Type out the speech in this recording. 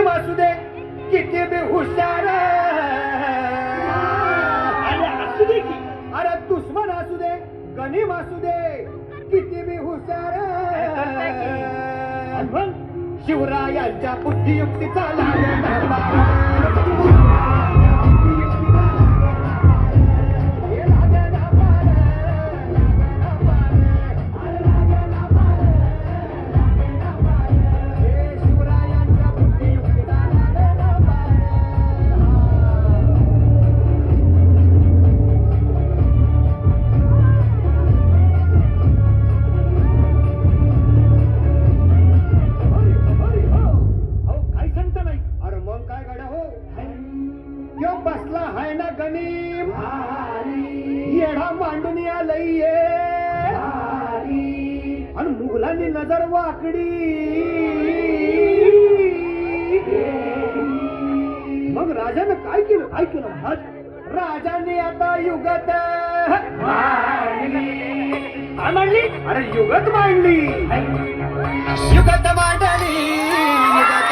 गणिम असू दे किती बी हुशार अरे असू दे की. अरे दुश्मन असू दे गणिम असू दे किती बी हुशार शिवरायांच्या बुद्धियुक्तीचा लाल बसला हाय ना गणिम? येढा मांडून ये. आणि मुघलांनी नजर वाकडी. मग राजानं काय केलं? काय केलं महाराज? राजाने आता युगत म्हणली अरे युगत मांडली. युगत मांडली युगत मांडली